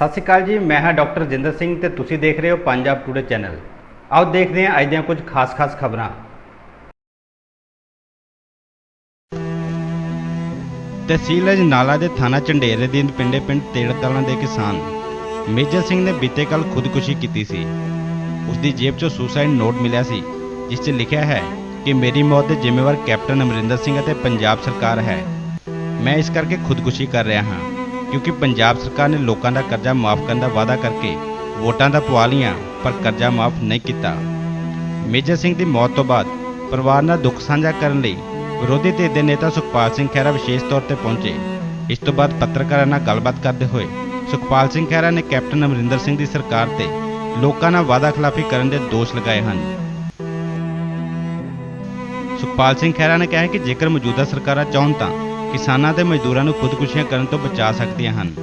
ਸਤਿ ਸ਼੍ਰੀ ਅਕਾਲ ਜੀ, ਮੈਂ ਹਾਂ ਡਾਕਟਰ ਜਿੰਦਰ ਸਿੰਘ ਤੇ ਤੁਸੀਂ ਦੇਖ ਰਹੇ ਹੋ ਪੰਜਾਬ ਟੂਡੇ ਚੈਨਲ। ਆਓ ਦੇਖਦੇ ਹਾਂ ਅੱਜ ਦੀਆਂ ਕੁਝ ਖਾਸ-ਖਾਸ ਖਬਰਾਂ। ਤਹਿਸੀਲ ਅਜਨਾਲਾ ਦੇ ਥਾਣਾ ਝੰਡੇਰੇ ਦੇ ਪਿੰਡੇ ਪਿੰਡ ਤੇੜਤਲਾਂ ਦੇ ਕਿਸਾਨ ਮੇਜਰ ਸਿੰਘ ਨੇ ਬੀਤੇ ਕੱਲ ਖੁਦਕੁਸ਼ੀ ਕੀਤੀ ਸੀ। ਉਸ ਦੀ ਜੇਬ 'ਚੋਂ ਸੁਸਾਈਡ ਨੋਟ ਮਿਲਿਆ ਸੀ, ਜਿਸ 'ਚ ਲਿਖਿਆ ਹੈ ਕਿ ਮੇਰੀ ਮੌਤ ਦੇ ਜ਼ਿੰਮੇਵਾਰ ਕੈਪਟਨ ਅਮਰਿੰਦਰ ਸਿੰਘ ਅਤੇ ਪੰਜਾਬ ਸਰਕਾਰ ਹੈ। ਮੈਂ ਇਸ ਕਰਕੇ ਖੁਦਕੁਸ਼ੀ ਕਰ ਰਿਹਾ ਹਾਂ। ਕਿਉਂਕਿ ਪੰਜਾਬ ਸਰਕਾਰ ਨੇ ਲੋਕਾਂ ਦਾ ਕਰਜ਼ਾ ਮਾਫ ਕਰਨ ਦਾ ਵਾਅਦਾ ਕਰਕੇ ਵੋਟਾਂ ਦਾ ਪਵਾ ਲੀਆਂ, ਪਰ ਕਰਜ਼ਾ ਮਾਫ ਨਹੀਂ ਕੀਤਾ। ਮੇਜਰ ਸਿੰਘ ਦੀ ਮੌਤ ਤੋਂ ਬਾਅਦ ਪਰਿਵਾਰ ਨਾਲ ਦੁੱਖ ਸਾਂਝਾ ਕਰਨ ਲਈ ਵਿਰੋਧੀ ਧਿਰ ਦੇ ਨੇਤਾ ਸੁਖਪਾਲ ਸਿੰਘ ਖਹਿਰਾ ਵਿਸ਼ੇਸ਼ ਤੌਰ ਤੇ ਪਹੁੰਚੇ। ਇਸ ਤੋਂ ਬਾਅਦ ਪੱਤਰਕਾਰਾਂ ਨਾਲ ਗੱਲਬਾਤ ਕਰਦੇ ਹੋਏ ਸੁਖਪਾਲ ਸਿੰਘ ਖਹਿਰਾ ਨੇ ਕੈਪਟਨ ਅਮਰਿੰਦਰ ਸਿੰਘ ਦੀ ਸਰਕਾਰ ਤੇ ਲੋਕਾਂ ਨਾਲ ਵਾਅਦਾ ਖਿਲਾਫੀ ਕਰਨ ਦੇ ਦੋਸ਼ ਲਗਾਏ ਹਨ। ਸੁਖਪਾਲ ਸਿੰਘ ਖਹਿਰਾ ਨੇ ਕਿਹਾ ਕਿ ਜੇਕਰ ਮੌਜੂਦਾ ਸਰਕਾਰਾਂ ਚਾਹਣ ਤਾਂ ਕਿਸਾਨਾਂ ਤੇ ਮਜ਼ਦੂਰਾਂ ਨੂੰ ਖੁਦਕੁਸ਼ੀਆਂ ਕਰਨ ਤੋਂ ਬਚਾ ਸਕਦੀਆਂ ਹਨ।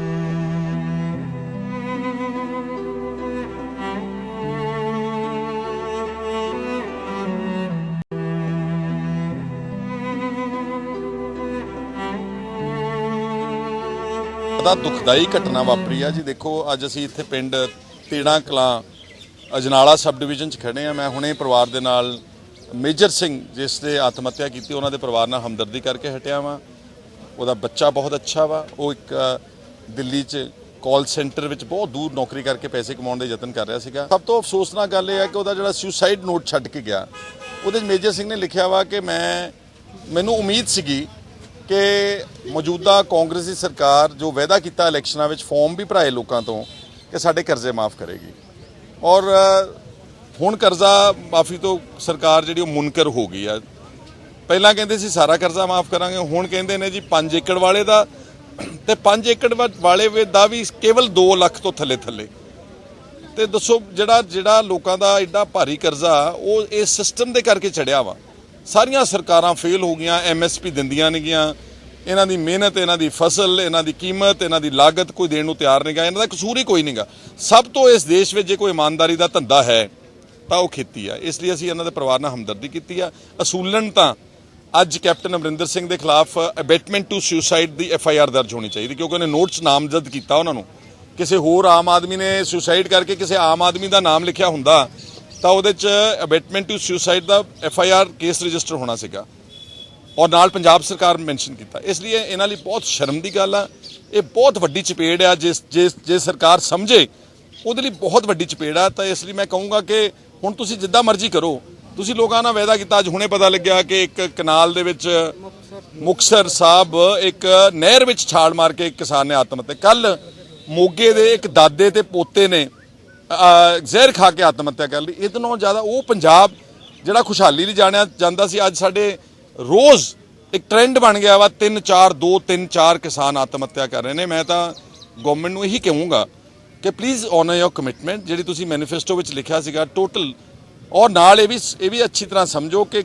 ਦਾ ਦੁਖਦਾਈ ਘਟਨਾ ਵਾਪਰੀ ਆ ਜੀ। ਦੇਖੋ, ਅੱਜ ਅਸੀਂ ਇੱਥੇ ਪਿੰਡ ਤੀੜਾ ਕਲਾਂ ਅਜਨਾਲਾ ਸਬ ਡਿਵੀਜ਼ਨ ਚ ਖੜੇ ਆ। ਮੈਂ ਹੁਣੇ ਪਰਿਵਾਰ ਦੇ ਨਾਲ ਮੇਜਰ ਸਿੰਘ, ਜਿਸ ਨੇ ਆਤਮ ਹੱਤਿਆ ਕੀਤੀ, ਉਹਨਾਂ ਦੇ ਪਰਿਵਾਰ ਨਾਲ ਹਮਦਰਦੀ ਕਰਕੇ ਹਟਿਆ ਵਾਂ। ਉਹਦਾ ਬੱਚਾ ਬਹੁਤ ਅੱਛਾ ਵਾ। ਉਹ ਇੱਕ ਦਿੱਲੀ ਚ ਕਾਲ ਸੈਂਟਰ ਵਿੱਚ ਬਹੁਤ ਦੂਰ ਨੌਕਰੀ ਕਰਕੇ ਪੈਸੇ ਕਮਾਉਣ ਦੇ ਯਤਨ ਕਰ ਰਿਹਾ ਸੀਗਾ। ਸਭ ਤੋਂ ਅਫਸੋਸਨਾਕ ਗੱਲ ਇਹ ਹੈ ਕਿ ਉਹਦਾ ਜਿਹੜਾ ਸੁਸਾਈਡ ਨੋਟ ਛੱਡ ਕੇ ਗਿਆ। ਉਹਦੇ 'ਚ ਮੇਜਰ ਸਿੰਘ ਨੇ ਲਿਖਿਆ ਵਾ ਕਿ ਮੈਂ, ਮੈਨੂੰ ਉਮੀਦ ਸੀਗੀ ਕਿ ਮੌਜੂਦਾ ਕਾਂਗਰਸੀ ਸਰਕਾਰ ਜੋ ਵਾਅਦਾ ਕੀਤਾ ਇਲੈਕਸ਼ਨਾਂ ਵਿੱਚ ਫਾਰਮ ਵੀ ਭਰਾਏ ਲੋਕਾਂ ਤੋਂ, ਕਿ ਸਾਡੇ ਕਰਜ਼ੇ ਮਾਫ ਕਰੇਗੀ। ਔਰ ਹੁਣ ਕਰਜ਼ਾ ਮਾਫੀ ਤੋਂ ਸਰਕਾਰ ਜਿਹੜੀ ਉਹ ਮੁਨਕਰ ਹੋ ਗਈ ਆ। ਪਹਿਲਾਂ ਕਹਿੰਦੇ ਸੀ ਸਾਰਾ ਕਰਜ਼ਾ ਮਾਫ ਕਰਾਂਗੇ, ਹੁਣ ਕਹਿੰਦੇ ਨੇ ਜੀ 5 ਏਕੜ ਵਾਲੇ ਦਾ ਤੇ 5 ਏਕੜ ਵਾ- ਵਾਲੇ ਵੇ ਦਾ ਵੀ ਕੇਵਲ 2 ਲੱਖ ਤੋਂ ਥੱਲੇ ਥੱਲੇ। ਤੇ ਦੱਸੋ ਜਿਹੜਾ ਜਿਹੜਾ ਲੋਕਾਂ ਦਾ ਐਡਾ ਭਾਰੀ ਕਰਜ਼ਾ, ਉਹ ਇਸ ਸਿਸਟਮ ਦੇ ਕਰਕੇ ਚੜਿਆ ਵਾ। ਸਾਰੀਆਂ ਸਰਕਾਰਾਂ ਫੇਲ ਹੋ ਗਈਆਂ ਐਮਐਸਪੀ ਦਿੰਦੀਆਂ ਨਹੀਂ ਗੀਆਂ ਇਹਨਾਂ ਦੀ ਮਿਹਨਤ, ਇਹਨਾਂ ਦੀ ਫਸਲ, ਇਹਨਾਂ ਦੀ ਕੀਮਤ, ਇਹਨਾਂ ਦੀ ਲਾਗਤ ਕੋਈ ਦੇਣ ਨੂੰ ਤਿਆਰ ਨਹੀਂ ਗਾ, ਇਹਨਾਂ ਦਾ ਕਸੂਰ ਹੀ ਕੋਈ ਨਹੀਂਗਾ ਸਭ ਤੋਂ ਇਸ ਦੇਸ਼ ਵਿੱਚ ਜੇ ਕੋਈ ਇਮਾਨਦਾਰੀ ਦਾ ਧੰਦਾ ਹੈ, ਤਾਂ ਉਹ ਖੇਤੀ ਆ। ਇਸ ਲਈ ਅਸੀਂ ਇਹਨਾਂ ਦੇ ਪਰਿਵਾਰ ਨਾਲ ਹਮਦਰਦੀ ਕੀਤੀ ਆ। ਅਸੂਲਨ ਤਾਂ ਅੱਜ ਕੈਪਟਨ ਅਮਰਿੰਦਰ ਸਿੰਘ ਦੇ ਖਿਲਾਫ ਅਬੈਟਮੈਂਟ ਟੂ ਸੁਸਾਈਡ ਦੀ ਐਫ ਆਈ ਆਰ ਦਰਜ ਹੋਣੀ ਚਾਹੀਦੀ, ਕਿਉਂਕਿ ਉਹਨੇ ਨੋਟਸ ਨਾਮਜ਼ਦ ਕੀਤਾ ਉਹਨਾਂ ਨੂੰ। ਕਿਸੇ ਹੋਰ ਆਮ ਆਦਮੀ ਨੇ ਸੁਸਾਈਡ ਕਰਕੇ ਕਿਸੇ ਆਮ ਆਦਮੀ ਦਾ ਨਾਮ ਲਿਖਿਆ ਹੁੰਦਾ, ਤਾਂ ਉਹਦੇ ਚ abetment to suicide the F I R case register ਹੋਣਾ ਸੀਗਾ। ਔਰ ਨਾਲ ਪੰਜਾਬ ਸਰਕਾਰ ਮੈਂਸ਼ਨ ਕੀਤਾ। ਇਸ ਲਈ ਇਹਨਾਂ ਲਈ ਬਹੁਤ ਸ਼ਰਮ ਦੀ ਗੱਲ ਆ। ਇਹ ਬਹੁਤ ਵੱਡੀ ਚਪੇੜ ਆ, ਜਿਸ ਜੇ ਜੇ ਸਰਕਾਰ ਸਮਝੇ, ਉਹਦੇ ਲਈ ਬਹੁਤ ਵੱਡੀ ਚਪੇੜ ਆ। ਤਾਂ ਇਸ ਲਈ ਮੈਂ ਕਹੂੰਗਾ ਕਿ ਹੁਣ ਤੁਸੀਂ ਜਿੱਦਾਂ ਮਰਜ਼ੀ ਕਰੋ ਤੁਸੀਂ ਲੋਕਾਂ ਨਾਲ ਵਾਅਦਾ ਕੀਤਾ, ਅੱਜ ਹੁਣੇ ਪਤਾ ਲੱਗਿਆ ਕਿ ਇੱਕ ਕਨਾਲ ਦੇ ਵਿੱਚ ਮੁਕਸਰ ਸਾਹਿਬ ਇੱਕ ਨਹਿਰ ਵਿੱਚ ਛਾਲ ਮਾਰ ਕੇ ਇੱਕ ਕਿਸਾਨ ਨੇ ਆਤਮ ਹੱਤਿਆ ਕੱਲ ਮੋਗੇ ਦੇ ਇੱਕ ਦਾਦੇ ਤੇ ਪੋਤੇ ਨੇ ਜ਼ਹਿਰ ਖਾ ਕੇ ਆਤਮ ਹੱਤਿਆ ਕਰ ਲਈ। ਇਹਦੇ ਨਾਲੋਂ ਜ਼ਿਆਦਾ ਉਹ ਪੰਜਾਬ ਜਿਹੜਾ ਖੁਸ਼ਹਾਲੀ ਲਈ ਜਾਣਿਆ ਜਾਂਦਾ ਸੀ, ਅੱਜ ਸਾਡੇ ਰੋਜ਼ ਇੱਕ ਟ੍ਰੈਂਡ ਬਣ ਗਿਆ ਵਾ 3 4 2 3 4 ਕਿਸਾਨ ਆਤਮ ਹੱਤਿਆ ਕਰ ਰਹੇ ਨੇ। ਮੈਂ ਤਾਂ ਗਵਰਨਮੈਂਟ ਨੂੰ ਇਹੀ ਕਹੂੰਗਾ ਕਿ ਪਲੀਜ਼ ਓਨਰ ਯੋਰ ਕਮਿਟਮੈਂਟ ਜਿਹੜੀ ਤੁਸੀਂ ਮੈਨੀਫੈਸਟੋ ਵਿੱਚ ਲਿਖਿਆ ਸੀਗਾ ਟੋਟਲ ਔਰ ਨਾਲ ਇਹ ਵੀ ਇਹ ਵੀ ਅੱਛੀ ਤਰ੍ਹਾਂ ਸਮਝੋ ਕਿ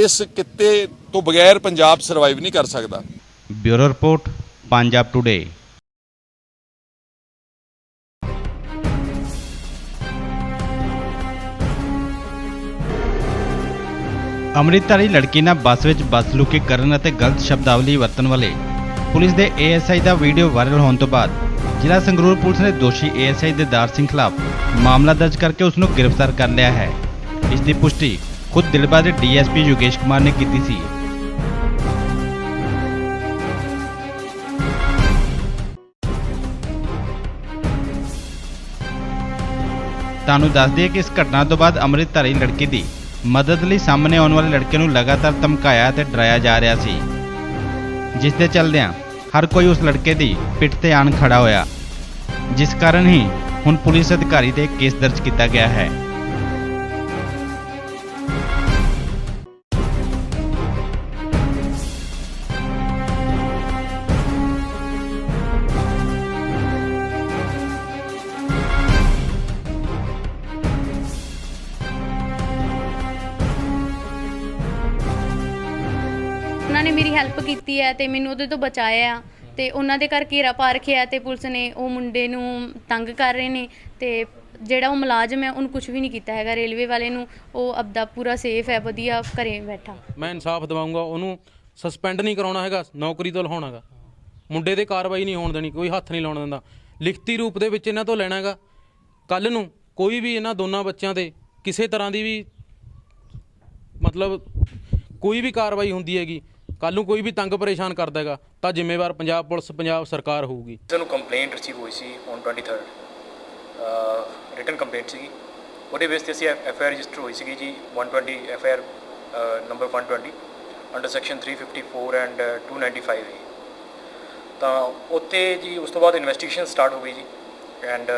ਇਸ ਕਿੱਤੇ ਤੋਂ ਬਗੈਰ ਪੰਜਾਬ ਸਰਵਾਈਵ ਨਹੀਂ ਕਰ ਸਕਦਾ। ਬਿਊਰੋ ਰਿਪੋਰਟ, ਪੰਜਾਬ ਟੁਡੇ ਅੰਮ੍ਰਿਤਧਾਰੀ ਲੜਕੀ ਨਾਲ ਬੱਸ ਵਿੱਚ ਬੱਸ ਲੁਕੀ ਕਰਨ ਅਤੇ ਗਲਤ ਸ਼ਬਦਾਵਲੀ ਵਰਤਣ ਵਾਲੇ ਪੁਲਿਸ ਦੇ ਏਐਸਆਈ ਦਾ ਵੀਡੀਓ ਵਾਇਰਲ ਹੋਣ ਤੋਂ ਬਾਅਦ ਜ਼ਿਲ੍ਹਾ ਸੰਗਰੂਰ ਪੁਲਿਸ ਨੇ ਦੋਸ਼ੀ ਏਐਸਆਈ ਦੇਦਾਰ ਸਿੰਘ ਖਿਲਾਫ ਮਾਮਲਾ ਦਰਜ ਕਰਕੇ ਉਸ ਨੂੰ ਗ੍ਰਿਫਤਾਰ ਕਰ ਲਿਆ ਹੈ। ਇਸ ਦੀ ਪੁਸ਼ਟੀ ਖੁਦ ਦਿਲਬਾ ਦੇ ਡੀਐਸਪੀ ਯੋਗੇਸ਼ ਕੁਮਾਰ ਨੇ ਕੀਤੀ ਸੀ। ਤੁਹਾਨੂੰ ਦੱਸ ਦਈਏ ਕਿ ਇਸ ਘਟਨਾ ਤੋਂ ਬਾਅਦ ਅੰਮ੍ਰਿਤਧਾਰੀ ਲੜਕੀ ਦੀ ਮਦਦ ਲਈ ਸਾਹਮਣੇ ਆਉਣ ਵਾਲੇ ਲੜਕੇ ਨੂੰ ਲਗਾਤਾਰ ਧਮਕਾਇਆ ਅਤੇ ਡਰਾਇਆ ਜਾ ਰਿਹਾ ਸੀ। ਜਿਸ ਦੇ ਚੱਲਦਿਆਂ ਹਰ ਕੋਈ ਉਸ ਲੜਕੇ ਦੀ ਪਿੱਠ ਤੇ ਆਣ ਖੜਾ ਹੋਇਆ। ਜਿਸ ਕਾਰਨ ਹੀ ਹੁਣ ਪੁਲਿਸ ਅਧਿਕਾਰੀ ਤੇ ਕੇਸ ਦਰਜ ਕੀਤਾ ਗਿਆ ਹੈ। ਕੀਤੀ ਹੈ ਤੇ ਮੈਨੂੰ ਉਹਦੇ ਤੋਂ ਬਚਾਇਆ ਤੇ ਉਹਨਾਂ ਦੇ ਘਰ ਘੇਰਾ ਪਾ ਰੱਖਿਆ ਤੇ ਪੁਲਿਸ ਨੇ ਉਹ ਮੁੰਡੇ ਨੂੰ ਤੰਗ ਕਰ ਰਹੇ ਨੇ ਤੇ ਜਿਹੜਾ ਉਹ ਮੁਲਾਜ਼ਮ ਹੈ ਉਹਨੂੰ ਕੁਝ ਵੀ ਨਹੀਂ ਕੀਤਾ ਹੈਗਾ, ਰੇਲਵੇ ਵਾਲੇ ਨੂੰ ਉਹ ਆਪਦਾ ਪੂਰਾ ਸੇਫ ਹੈ, ਵਧੀਆ ਘਰੇ ਬੈਠਾ। ਮੈਂ ਇਨਸਾਫ ਦਿਵਾਉਂਗਾ ਉਹਨੂੰ ਸਸਪੈਂਡ ਨਹੀਂ ਕਰਾਉਣਾ ਹੈਗਾ, ਨੌਕਰੀ ਤੋਂ ਲਹਾਉਣਾਗਾ ਮੁੰਡੇ ਤੇ ਕਾਰਵਾਈ ਨਹੀਂ ਹੋਣ ਦੇਣੀ, ਕੋਈ ਹੱਥ ਨਹੀਂ ਲਾਉਣ ਦਿੰਦਾ। ਲਿਖਤੀ ਰੂਪ ਦੇ ਵਿੱਚ ਇਹਨਾਂ ਤੋਂ ਲੈਣਾਗਾ ਕੱਲ ਨੂੰ ਕੋਈ ਵੀ ਇਹਨਾਂ ਦੋਨਾਂ ਬੱਚਿਆਂ ਤੇ ਕਿਸੇ ਤਰ੍ਹਾਂ ਦੀ ਵੀ ਮਤਲਬ ਕੋਈ ਵੀ ਕਾਰਵਾਈ ਹੁੰਦੀ ਹੈਗੀ ਕੱਲ ਨੂੰ ਕੋਈ ਵੀ ਤੰਗ ਪਰੇਸ਼ਾਨ ਕਰਦਾ ਹੈਗਾ ਤਾਂ ਜ਼ਿੰਮੇਵਾਰ ਪੰਜਾਬ ਪੁਲਿਸ ਪੰਜਾਬ ਸਰਕਾਰ ਹੋਊਗੀ। ਸਾਨੂੰ ਕੰਪਲੇਂਟ ਰਿਸੀਵ ਹੋਈ ਸੀ ਔਨ 23rd ਰਿਟਨ ਕੰਪਲੇਂਟ ਸੀਗੀ। ਉਹਦੇ ਬੇਸ ਤੇ ਅਸੀਂ ਐਫ ਆਈ ਆਰ ਰਜਿਸਟਰ ਹੋਈ ਸੀਗੀ ਜੀ 120 F I R number 120 under section 354 and 295 A ਤਾਂ ਉੱਤੇ ਜੀ ਉਸ ਤੋਂ ਬਾਅਦ ਇਨਵੈਸਟੀਗੇਸ਼ਨ ਸਟਾਰਟ ਹੋ ਗਈ ਜੀ। ਐਂਡ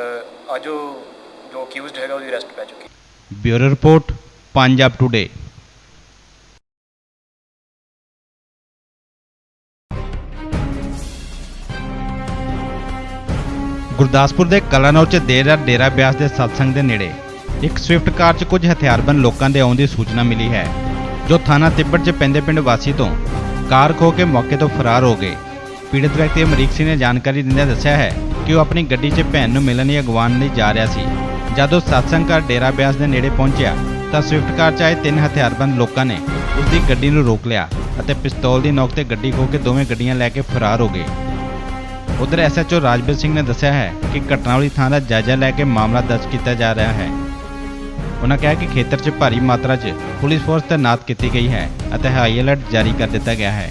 ਅੱਜ ਉਹ ਜੋ ਅਕਿਊਜ਼ਡ ਹੈਗਾ ਉਹਦੀ ਅਰੈਸਟ ਪੈ ਚੁੱਕੀ। Bureau report Punjab Today Gurdaspur ਦੇ ਕਲਾਨੌਰ 'ਚ ਦੇਰ ਰਾਤ ਡੇਰਾ ਬਿਆਸ ਦੇ ਸਤਸੰਗ ਦੇ ਨੇੜੇ ਇੱਕ ਸਵਿਫਟ ਕਾਰ 'ਚ ਕੁਝ ਹਥਿਆਰਬੰਦ ਲੋਕਾਂ ਦੇ ਆਉਣ ਦੀ ਸੂਚਨਾ ਮਿਲੀ ਹੈ, ਜੋ ਥਾਣਾ ਤਿੱਬੜ 'ਚ ਪੈਂਦੇ ਪਿੰਡ ਵਾਸੀ ਤੋਂ ਕਾਰ ਖੋ ਕੇ ਮੌਕੇ ਤੋਂ ਫਰਾਰ ਹੋ ਗਏ। ਪੀੜਤ ਵਿਅਕਤੀ ਅਮਰੀਕ ਸਿੰਘ ਨੇ ਜਾਣਕਾਰੀ ਦਿੰਦਿਆਂ ਦੱਸਿਆ ਹੈ ਕਿ ਉਹ ਆਪਣੀ ਗੱਡੀ 'ਚ ਭੈਣ ਨੂੰ ਮਿਲਣ ਲਈ ਅਗਵਾਉਣ ਲਈ ਜਾ ਰਿਹਾ ਸੀ। ਜਦੋਂ ਸਤਸੰਗ ਕਾਰ ਡੇਰਾ ਬਿਆਸ ਦੇ ਨੇੜੇ ਪਹੁੰਚਿਆ, ਤਾਂ ਸਵਿਫਟ ਕਾਰ 'ਚ ਆਏ ਤਿੰਨ ਹਥਿਆਰਬੰਦ ਲੋਕਾਂ ਨੇ ਉਸ ਦੀ ਗੱਡੀ ਨੂੰ ਰੋਕ ਲਿਆ ਅਤੇ ਪਿਸਤੌਲ ਦੀ ਨੋਕ ਤੇ ਗੱਡੀ ਖੋ ਕੇ ਦੋਵੇਂ ਗੱਡੀਆਂ ਲੈ ਕੇ ਫਰਾਰ ਹੋ ਗਏ। ਉਧਰ ਐਸਐਚਓ ਰਾਜਵੀਰ ਸਿੰਘ ਨੇ ਦੱਸਿਆ ਹੈ ਕਿ ਘਟਨਾ ਵਾਲੀ ਥਾਂ ਦਾ ਜਾਇਜ਼ਾ ਲੈ ਕੇ ਮਾਮਲਾ ਦਰਜ ਕੀਤਾ ਜਾ ਰਿਹਾ ਹੈ। ਉਹਨਾਂ ਕਿਹਾ ਕਿ ਖੇਤਰ 'ਚ ਭਾਰੀ ਮਾਤਰਾ 'ਚ ਪੁਲਿਸ ਫੋਰਸ ਤੈਨਾਤ ਕੀਤੀ ਗਈ ਹੈ ਅਤੇ ਹਾਈ ਅਲਰਟ ਜਾਰੀ ਕਰ ਦਿੱਤਾ ਗਿਆ ਹੈ।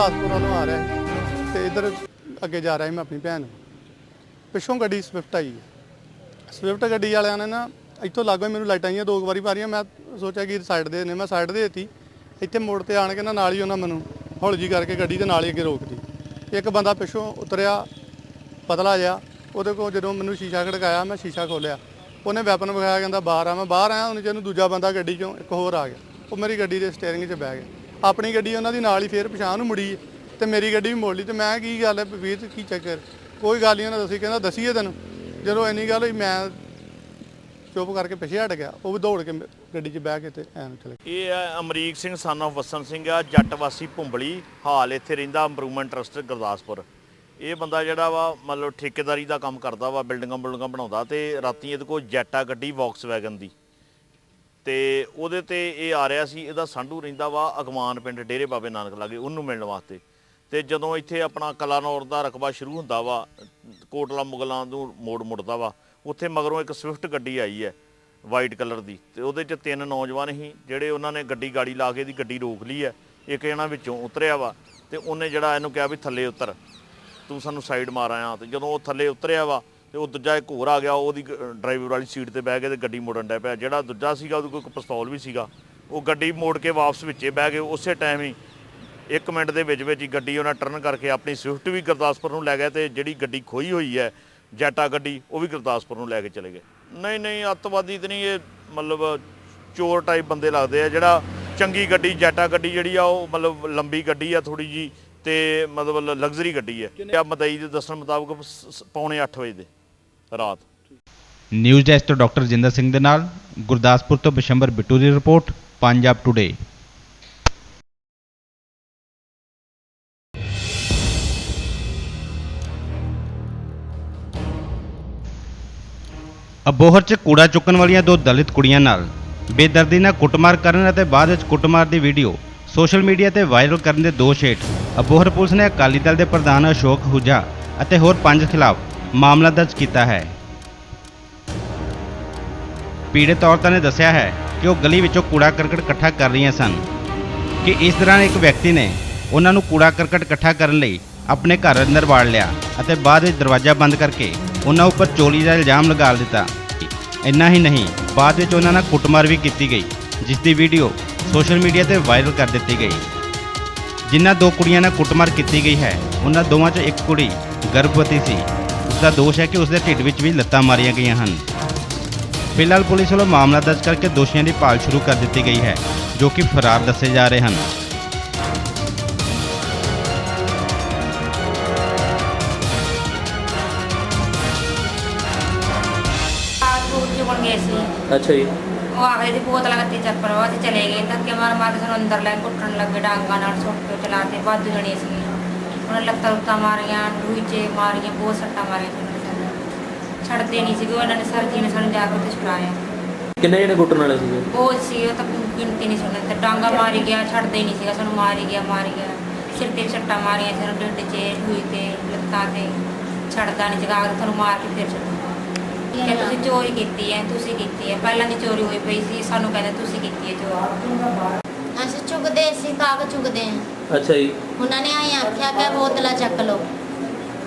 ਗੁਰਦਾਸਪੁਰ ਵੱਲੋਂ ਆ ਰਿਹਾ ਸੀ ਤੇ ਇਧਰ ਅੱਗੇ ਜਾ ਰਿਹਾ ਸੀ ਮੈਂ ਆਪਣੀ ਭੈਣ। ਪਿੱਛੋਂ ਗੱਡੀ ਸਵਿਫਟ ਆਈ। ਸਵਿਫਟ ਗੱਡੀ ਵਾਲਿਆਂ ਨੇ ਨਾ ਇੱਥੋਂ ਲਾਗੋ ਮੈਨੂੰ ਲਾਈਟਾਂ ਆਈਆਂ, ਦੋ ਕੁ ਵਾਰੀ ਮਾਰੀਆਂ। ਮੈਂ ਸੋਚਿਆ ਕਿ ਸਾਈਡ ਦੇ ਨੇ, ਮੈਂ ਸਾਈਡ ਦੇ ਦਿੱਤੀ। ਇੱਥੇ ਮੋੜ ਤੇ ਆਣ ਕੇ ਨਾ ਨਾਲ ਹੀ ਉਹਨਾਂ ਮੈਨੂੰ ਹੌਲੀ ਜੀ ਕਰਕੇ ਗੱਡੀ ਦੇ ਨਾਲ ਹੀ ਅੱਗੇ ਰੋਕਦੀ ਇੱਕ ਬੰਦਾ ਪਿੱਛੋਂ ਉਤਰਿਆ, ਪਤਲਾ ਜਿਹਾ। ਉਹਦੇ ਕੋਲ ਜਦੋਂ ਮੈਨੂੰ ਸ਼ੀਸ਼ਾ ਖੜਕਾਇਆ, ਮੈਂ ਸ਼ੀਸ਼ਾ ਖੋਲਿਆ ਉਹਨੇ ਵੈਪਨ ਵਿਖਾਇਆ, ਕਹਿੰਦਾ, ਬਾਹਰ ਆ, ਮੈਂ ਬਾਹਰ ਆਇਆ। ਉਹਨੇ ਜਿਹਨੂੰ ਦੂਜਾ ਬੰਦਾ ਗੱਡੀ ਚੋਂ ਇੱਕ ਹੋਰ ਆ ਗਿਆ। ਉਹ ਮੇਰੀ ਗੱਡੀ ਦੇ ਸਟੀਅਰਿੰਗ 'ਚ ਬਹਿ ਗਿਆ। ਆਪਣੀ ਗੱਡੀ ਉਹਨਾਂ ਦੀ ਨਾਲ ਹੀ ਫੇਰ ਪਛਾਣ ਨੂੰ ਮੁੜੀ ਤੇ ਮੇਰੀ ਗੱਡੀ ਵੀ ਮੋੜ ਲਈ ਤੇ ਮੈਂ ਕੀ ਗੱਲ ਹੈ ਵੀਰ, ਕੀ ਚੱਕਰ? ਕੋਈ ਗੱਲ ਨਹੀਂ ਉਹਨਾਂ ਦੱਸੀ, ਕਹਿੰਦਾ ਦਸੀਏ ਤੈਨੂੰ। ਜਦੋਂ ਇੰਨੀ ਗੱਲ ਹੋਈ, ਮੈਂ ਚੁੱਪ ਕਰਕੇ ਪਿੱਛੇ ਹਟ ਗਿਆ। ਉਹ ਵੀ ਦੌੜ ਕੇ ਗੱਡੀ 'ਚ ਬਹਿ ਕੇ ਤੇ ਐਨ ਚਲੇ ਇਹ ਹੈ ਅਮਰੀਕ ਸਿੰਘ, son ਆਫ ਵਸਨ ਸਿੰਘ ਆ, ਜੱਟ ਵਾਸੀ ਭੁੰਬਲੀ। ਹਾਲ ਇੱਥੇ ਰਹਿੰਦਾ ਇੰਪਰੂਵਮੈਂਟ ਟਰਸਟ ਗੁਰਦਾਸਪੁਰ। ਇਹ ਬੰਦਾ ਜਿਹੜਾ ਵਾ, ਮਤਲਬ ਠੇਕੇਦਾਰੀ ਦਾ ਕੰਮ ਕਰਦਾ ਵਾ ਬਿਲਡਿੰਗਾਂ ਬਿਲਡਿੰਗਾਂ ਬਣਾਉਂਦਾ ਤੇ ਰਾਤੀ ਇਹਦੇ ਕੋਲ ਜੈਟਾ ਗੱਡੀ ਵੈਗਨ ਦੀ। ਤੇ ਉਹਦੇ ਤੇ ਇਹ ਆ ਰਿਹਾ ਸੀ, ਇਹਦਾ ਸਾਂਢੂ ਰਹਿੰਦਾ ਵਾ ਅਗਮਾਨ ਪਿੰਡ ਡੇਰੇ ਬਾਬੇ ਨਾਨਕ ਲਾਗੇ, ਉਹਨੂੰ ਮਿਲਣ ਵਾਸਤੇ। ਤੇ ਜਦੋਂ ਇੱਥੇ ਆਪਣਾ ਕਲਾਨੌਰ ਦਾ ਰਕਬਾ ਸ਼ੁਰੂ ਹੁੰਦਾ ਵਾ, ਕੋਟਲਾ ਮੁਗਲਾਂ ਨੂੰ ਮੋੜ ਮੁੜਦਾ ਵਾ, ਉੱਥੇ ਮਗਰੋਂ ਇੱਕ ਸਵਿਫਟ ਗੱਡੀ ਆਈ ਹੈ, ਵਾਈਟ ਕਲਰ ਦੀ। ਤੇ ਉਹਦੇ 'ਚ ਤਿੰਨ ਨੌਜਵਾਨ ਸੀ, ਜਿਹੜੇ ਉਹਨਾਂ ਨੇ ਗੱਡੀ ਗਾੜੀ ਲਾ ਕੇ ਦੀ ਗੱਡੀ ਰੋਕ ਲਈ ਹੈ, ਇੱਕ ਇਹਨਾਂ ਵਿੱਚੋਂ ਉਤਰਿਆ ਵਾ, ਤੇ ਉਹਨੇ ਜਿਹੜਾ ਇਹਨੂੰ ਕਿਹਾ ਵੀ ਥੱਲੇ ਉਤਰ। ਤੂੰ ਸਾਨੂੰ ਸਾਈਡ ਮਾਰ ਆਇਆ, ਤੇ ਜਦੋਂ ਉਹ ਥੱਲੇ ਉਤਰਿਆ ਵਾ ਤੇ ਉਹ ਦੂਜਾ ਇੱਕ ਹੋਰ ਆ ਗਿਆ ਉਹਦੀ ਡਰਾਈਵਰ ਵਾਲੀ ਸੀਟ ਤੇ ਬਹਿ ਕੇ ਤੇ ਗੱਡੀ ਮੋੜਨ ਡਿਆ ਪਿਆ। ਜਿਹੜਾ ਦੂਜਾ ਸੀਗਾ ਉਹਦੇ ਕੋਲ ਇੱਕ ਪਿਸਤੌਲ ਵੀ ਸੀਗਾ। ਉਹ ਗੱਡੀ ਮੋੜ ਕੇ ਵਾਪਸ ਵਿੱਚੇ ਬਹਿ ਗਏ। ਉਸੇ ਟਾਈਮ ਹੀ ਇੱਕ ਮਿੰਟ ਦੇ ਵਿੱਚ ਵਿੱਚ ਹੀ ਗੱਡੀ ਉਹਨਾਂ ਟਰਨ ਕਰਕੇ ਆਪਣੀ ਸਵਿਫਟ ਵੀ ਗੁਰਦਾਸਪੁਰ ਨੂੰ ਲੈ ਗਏ ਤੇ ਜਿਹੜੀ ਗੱਡੀ ਖੋਈ ਹੋਈ ਹੈ ਜੈਟਾ ਗੱਡੀ ਉਹ ਵੀ ਗੁਰਦਾਸਪੁਰ ਨੂੰ ਲੈ ਕੇ ਚਲੇ ਗਏ। ਨਹੀਂ ਨਹੀਂ ਅੱਤਵਾਦੀ ਤੇ ਨਹੀਂ ਇਹ ਮਤਲਬ ਚੋਰ ਟਾਈਪ ਬੰਦੇ ਲੱਗਦੇ ਆ। ਜਿਹੜਾ ਚੰਗੀ ਗੱਡੀ ਜੈਟਾ ਗੱਡੀ ਜਿਹੜੀ ਆ ਉਹ ਮਤਲਬ ਲੰਬੀ ਗੱਡੀ ਆ ਥੋੜੀ ਜੀ ਤੇ ਮਤਲਬ ਲਗਜ਼ਰੀ ਗੱਡੀ ਹੈ ਆ ਮਦਈ ਦੇ ਦੱਸਣ ਮੁਤਾਬਕ ਪੌਣੇ 8 ਵਜੇ ਦੇ। ਰਾਤ। ਨਿਊਜ਼ ਡੈਸਕ ਤੋਂ ਡਾਕਟਰ ਜਿੰਦਰ ਸਿੰਘ ਦੇ ਨਾਲ, ਗੁਰਦਾਸਪੁਰ ਤੋਂ ਬਿਸ਼ੰਬਰ ਬਿੱਟੂ ਦੀ ਰਿਪੋਰਟ, ਪੰਜਾਬ ਟੁਡੇ ਅਬੋਹਰ 'ਚ ਕੂੜਾ ਚੁੱਕਣ ਵਾਲੀਆਂ ਦੋ ਦਲਿਤ ਕੁੜੀਆਂ ਨਾਲ ਬੇਦਰਦੀ ਨਾਲ ਕੁੱਟਮਾਰ ਕਰਨ ਅਤੇ ਬਾਅਦ ਵਿੱਚ ਕੁੱਟਮਾਰ ਦੀ ਵੀਡੀਓ ਸੋਸ਼ਲ ਮੀਡੀਆ ਤੇ ਵਾਇਰਲ ਕਰਨ ਦੇ ਦੋਸ਼ ਹੇਠ ਅਬੋਹਰ ਪੁਲਿਸ ਨੇ ਅਕਾਲੀ ਦਲ ਦੇ ਪ੍ਰਧਾਨ ਅਸ਼ੋਕ ਹੁਜਾ ਅਤੇ ਹੋਰ ਪੰਜ ਖਿਲਾਫ ਮਾਮਲਾ ਦਰਜ ਕੀਤਾ ਹੈ। ਪੀੜਤ ਔਰਤਾਂ ਨੇ ਦੱਸਿਆ ਹੈ ਕਿ ਉਹ ਗਲੀ ਵਿੱਚੋਂ ਕੂੜਾ ਕਰਕਟ ਇਕੱਠਾ ਕਰ ਰਹੀਆਂ ਸਨ ਕਿ ਇਸ ਦੌਰਾਨ ਇੱਕ ਵਿਅਕਤੀ ਨੇ ਉਹਨਾਂ ਨੂੰ ਕੂੜਾ ਕਰਕਟ ਇਕੱਠਾ ਕਰਨ ਲਈ ਆਪਣੇ ਘਰ ਅੰਦਰ ਵਾੜ ਲਿਆ ਅਤੇ ਬਾਅਦ ਵਿੱਚ ਦਰਵਾਜ਼ਾ ਬੰਦ ਕਰਕੇ ਉਹਨਾਂ ਉੱਪਰ ਚੋਰੀ ਦਾ ਇਲਜ਼ਾਮ ਲਗਾ ਦਿੱਤਾ। ਇੰਨਾ ਹੀ ਨਹੀਂ, ਬਾਅਦ ਵਿੱਚ ਉਹਨਾਂ ਨਾਲ ਕੁੱਟਮਾਰ ਵੀ ਕੀਤੀ ਗਈ ਜਿਸ ਦੀ ਵੀਡੀਓ ਸੋਸ਼ਲ ਮੀਡੀਆ ਤੇ ਵਾਇਰਲ ਕਰ ਦਿੱਤੀ ਗਈ। ਜਿਨ੍ਹਾਂ ਦੋ ਕੁੜੀਆਂ ਨਾਲ ਕੁੱਟਮਾਰ ਕੀਤੀ ਗਈ ਹੈ, ਉਹਨਾਂ ਦੋਵਾਂ 'ਚੋਂ ਇੱਕ ਕੁੜੀ ਗਰਭਵਤੀ ਸੀ। ਦਾ ਦੋਸ਼ ਹੈ ਕਿ ਉਸ ਦੇ ਢਿੱਡ ਵਿੱਚ ਵੀ ਲੱਤਾਂ ਮਾਰੀਆਂ ਗਈਆਂ ਹਨ। ਫਿਲਹਾਲ ਪੁਲਿਸ ਵੱਲੋਂ ਮਾਮਲਾ ਦਰਜ ਕਰਕੇ ਦੋਸ਼ੀਆਂ ਦੀ ਭਾਲ ਸ਼ੁਰੂ ਕਰ ਦਿੱਤੀ ਗਈ ਹੈ ਜੋ ਕਿ ਫਰਾਰ ਦੱਸੇ ਜਾ ਰਹੇ ਹਨ। ਆ ਗਏ ਸੀ ਅੱਛਾ ਜੀ। ਉਹ ਆਖਦੇ ਸੀ ਬੋਤਲਾਂ ਗੱਤੀ ਚੱਪਰ ਉਹ ਅਸੀਂ ਚਲੇ ਗਏ ਧੱਕੇ ਮਾਰ ਮਾਰ ਕੇ ਸਾਨੂੰ ਅੰਦਰ ਲੈ ਕੇ ਕੁੱਟਣ ਲੱਗੇ ਡਾਂਗਾਂ ਨਾਲ ਸੁੱਟ ਕੇ ਚਲਾਤੇ ਵੱਧ ਜਣੇ ਸੀ ਉਹਨਾਂ ਲੱਤਾਂ ਲੁੱਤਾਂ ਮਾਰੀਆਂ ਡੂਚੇ ਮਾਰੀਆਂ ਬਹੁਤ ਸੱਟਾਂ ਮਾਰੀਆਂ ਸੀ ਉਹਨਾਂ ਨੇ। ਸਾਨੂੰ ਛੱਡਦੇ ਨਹੀਂ ਸੀਗੇ ਉਹਨਾਂ ਨੇ ਸਰ ਜੀ ਨੇ ਸਾਨੂੰ ਜਾ ਕੇ ਉੱਥੇ ਛੁਡਾਇਆ। ਕਿੰਨੇ ਜਣੇ ਕੁੱਟਣ ਵਾਲੇ ਸੀਗੇ? ਬਹੁਤ ਸੀ ਉਹ ਤਾਂ ਗਿਣਤੀ ਨਹੀਂ ਸੁਣਨ ਤੇ ਡਾਂਗਾ ਮਾਰੀ ਗਿਆ ਛੱਡਦੇ ਹੀ ਨਹੀਂ ਸੀਗਾ ਸਾਨੂੰ ਮਾਰੀ ਗਿਆ ਮਾਰੀ ਗਿਆ। ਸਿਰ ਤੇ ਸੱਟਾਂ ਮਾਰੀਆਂ ਸਾਨੂੰ ਢਿੱਡ 'ਚ ਢੂਈ ਤੇ ਲੱਤਾਂ ਤੇ। ਛੱਡਦਾ ਨਹੀਂ ਸੀਗਾ ਅਗਰ ਤੁਹਾਨੂੰ ਮਾਰ ਕੇ ਫਿਰ ਛੱਡੂਗਾ ਕਿ ਤੁਸੀਂ ਚੋਰੀ ਕੀਤੀ ਹੈ ਤੁਸੀਂ ਕੀਤੀ ਹੈ। ਪਹਿਲਾਂ ਦੀ ਚੋਰੀ ਹੋਈ ਪਈ ਸੀ ਸਾਨੂੰ ਕਹਿੰਦੇ ਤੁਸੀਂ ਕੀਤੀ ਹੈ ਚੋਰੀ। ਅਸੀਂ ਚੁਗਦੇ ਸੀ ਕਾਗਜ਼ ਚੁਗਦੇ ਆ ਅੱਛਾ ਜੀ। ਉਹਨਾਂ ਨੇ ਆਈ ਆਖਿਆ ਕਿ ਬੋਤਲਾਂ ਚੱਕ ਲਓ।